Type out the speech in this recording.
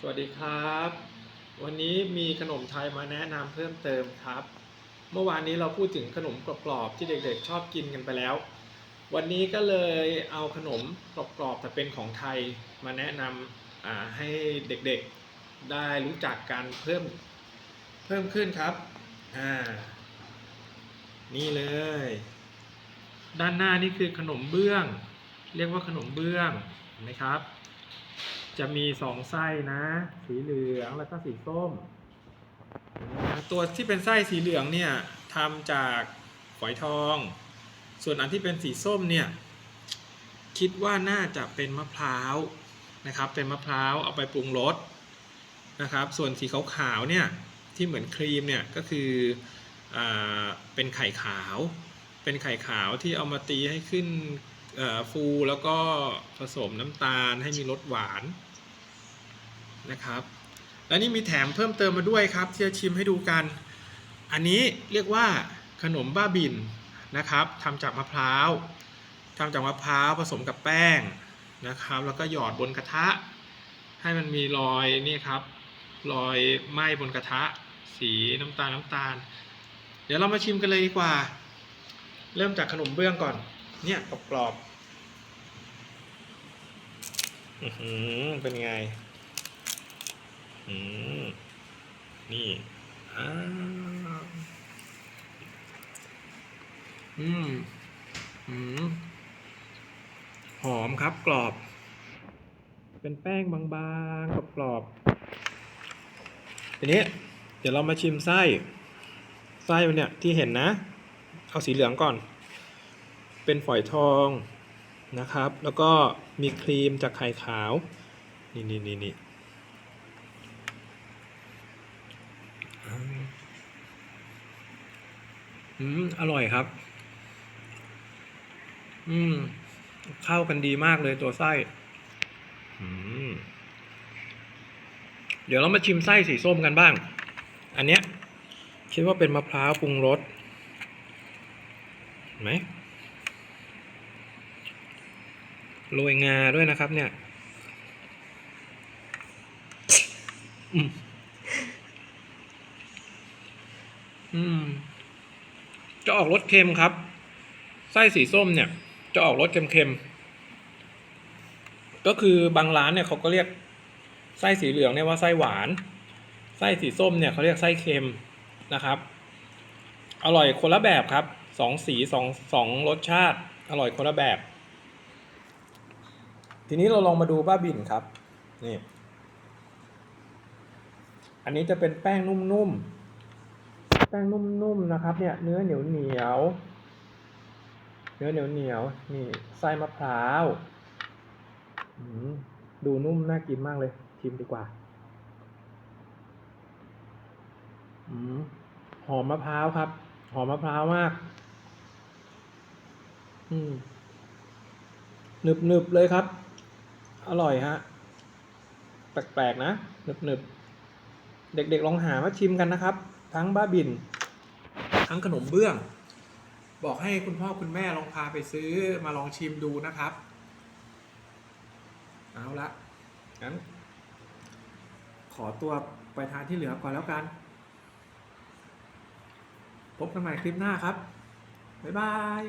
สวัสดีครับ วันนี้มีขนมไทยมาแนะนำเพิ่มเติมครับ เมื่อวานนี้เราพูดถึงขนมกรอบๆที่เด็กๆ ชอบกินกันไปแล้ว วันนี้ก็เลยเอาขนมกรอบๆแต่เป็นของไทยมาแนะนำให้เด็กๆได้รู้จักกันเพิ่มเพิ่มขึ้นครับอ่านี่เลย ด้านหน้านี่คือขนมเบื้อง เรียกว่าขนมเบื้องเห็นไหมครับ จะมีสองไส้นะ สีเหลืองแล้วก็สีส้ม ตัวที่เป็นไส้สีเหลืองเนี่ยทำจากฝอยทอง ส่วนอันที่เป็นสีส้มเนี่ยคิดว่าน่าจะเป็นมะพร้าวนะครับ เป็นมะพร้าวเอาไปปรุงรสนะครับ ส่วนสีขาวๆเนี่ยที่เหมือนครีมเนี่ยก็คืออเป็นไข่ขาว เป็นไข่ขาวที่เอามาตีให้ขึ้น ฟูแล้วก็ผสมน้ำตาลให้มีรสหวานนะครับ และนี่มีแถมเพิ่มเติมมาด้วยครับที่จะชิมให้ดูกัน อันนี้เรียกว่าขนมบ้าบินนะครับทำจากมะพร้าวทำจากมะพร้าวผสมกับแป้งนะครับ แล้วก็หยอดบนกระทะ ให้มันมีรอยนี่ครับรอยไหม้บนกระทะ สีน้ำตาลน้ำตาล เดี๋ยวเรามาชิมกันเลยดีกว่า เริ่มจากขนมเบื้องก่อน เนี่ยกรอบๆอื้อหือเป็นไง อืม นี่อ้าอืม อืม หอมครับกรอบ เป็นแป้งบางๆกรอบๆทีนี้ เดี๋ยวเรามาชิมไส้ ไส้มันเนี่ยที่เห็นนะ เอาสีเหลืองก่อน เป็นฝอยทองนะครับ แล้วก็มีครีมจากไข่ขาว นี่นี่นี่นี่อืม อร่อยครับ อืม เข้ากันดีมากเลยตัวไส้ อืม เดี๋ยวเรามาชิมไส้สีส้มกันบ้าง อันเนี้ย คิดว่าเป็นมะพร้าวปรุงรสไหม โรยงาด้วยนะครับเนี่ยอืม จะออกรสเค็มครับ ไส้สีส้มเนี่ย จะออกรสเค็มๆ ก็คือบางร้านเนี่ยเขาก็เรียกไส้สีเหลืองเนี่ยว่าไส้หวาน ไส้สีส้มเนี่ยเขาเรียกไส้เค็มนะครับ อร่อยคนละแบบครับ สองสีสองสองรสชาติ อร่อยคนละแบบ ทีนี้เราลองมาดูบ้าบินครับ นี่ อันนี้จะเป็นแป้งนุ่มๆ แป้งนุ่มๆนะครับ เนี่ย เนื้อเหนียวเหนียวเนื้อเหนียวเหนียวนี่ไส้มะพร้าวดูนุ่มน่ากินมากเลยชิมดีกว่าหอมมะพร้าวครับ หอมมะพร้าวมาก อืมหนึบๆเลยครับ อร่อยฮะ แปลกๆนะหนึบหนึบๆ เด็กๆลองหามาชิมกันนะครับ ทั้งบ้าบิน ทั้งขนมเบื้อง บอกให้คุณพ่อคุณแม่ลองพาไปซื้อมาลองชิมดูนะครับ เอาละงั้น ขอตัวไปทานที่เหลือก่อนแล้วกัน พบกันใหม่คลิปหน้าครับ บ๊ายบาย